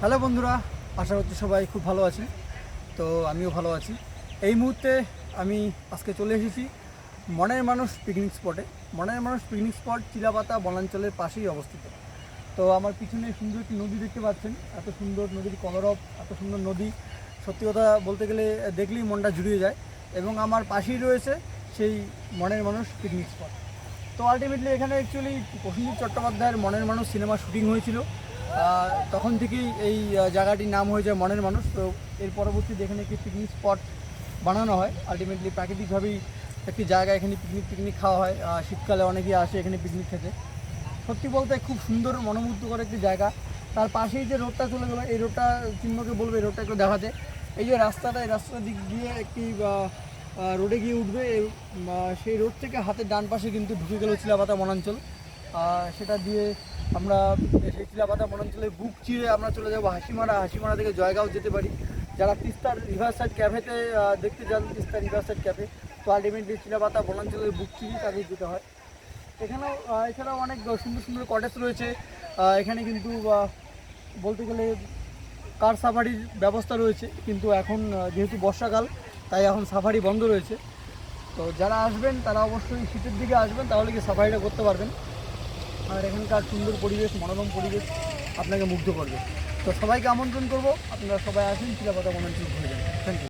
Hello বন্ধুরা, আশা করছি সবাই খুব ভালো আছে তো আমিও ভালো আছি। এই মুহূর্তে আমি আজকে চলে এসেছি মনের মানুষ পিকনিক স্পটে মনের মানুষ পিকনিক স্পট চিলাপাতা বনাঞ্চলের পাশেই অবস্থিত। তো আমার পিছনে সুন্দর একটি নদী দেখতে পাচ্ছেন। এত সুন্দর নদীর কলরব, এত সুন্দর নদী। সত্যি কথা বলতে গেলে দেখলেই মনটা জুড়িয়ে যায় এবং আমার পাশেই রয়েছে সেই মনের মানুষ পিকনিক স্পট তো আলটিমেটলি এখানে অ্যাকচুয়ালি প্রসেনজিৎ চট্টোপাধ্যায়ের মনের মানুষ সিনেমা শুটিং হয়েছিল। তখন থেকেই এই জায়গাটির নাম হয়ে যায় মনের মানুষ। তো এর পরবর্তীতে এখানে একটি পিকনিক স্পট বানানো হয়। আলটিমেটলি প্রাকৃতিকভাবেই একটি জায়গা, এখানে পিকনিক পিকনিক খাওয়া হয়। শীতকালে অনেকেই আসে এখানে পিকনিক খেতে। সত্যি বলতে খুব সুন্দর, মনোমুগ্ধকর একটি জায়গা। তার পাশেই যে রোডটা চলে গেলো, এই রোডটা চিহ্নকে বলবে, এই রোডটা একটু দেখাতে। এই যে রাস্তাটা, এই রাস্তার দিক দিয়ে একটি রোডে গিয়ে উঠবে। সেই রোড থেকে হাতের ডান পাশে কিন্তু ঢুকে গেল চিলাপাতা বনাঞ্চল। সেটা দিয়ে আমরা সেই চিলাপাতা বনাঞ্চলের বুক চিরে আমরা চলে যাব হাসিমারা। হাসিমারা থেকে জয়গাঁও যেতে পারি। যারা তিস্তার রিভার সাইড ক্যাফেতে দেখতে যান, তিস্তা রিভার সাইড ক্যাফে তো আলটিমেটলি চিলাপাতা বনাঞ্চলের বুক চিরিয়ে তাদের যেতে হয়। এখানেও এছাড়াও অনেক সুন্দর সুন্দর কটেজ রয়েছে। এখানে কিন্তু বলতে গেলে কার সাফারির ব্যবস্থা রয়েছে। কিন্তু এখন যেহেতু বর্ষাকাল, তাই এখন সাফারি বন্ধ রয়েছে। তো যারা আসবেন, তারা অবশ্যই শীতের দিকে আসবেন, তাহলে কি সাফারিটা করতে পারবেন। আর এখানকার সুন্দর পরিবেশ, মনোরম পরিবেশ আপনাকে মুগ্ধ করবে। তো সবাইকে আমন্ত্রণ করব। আপনারা সবাই আসেন, চিলাপাতা বনাঞ্চল ঘুরে যান।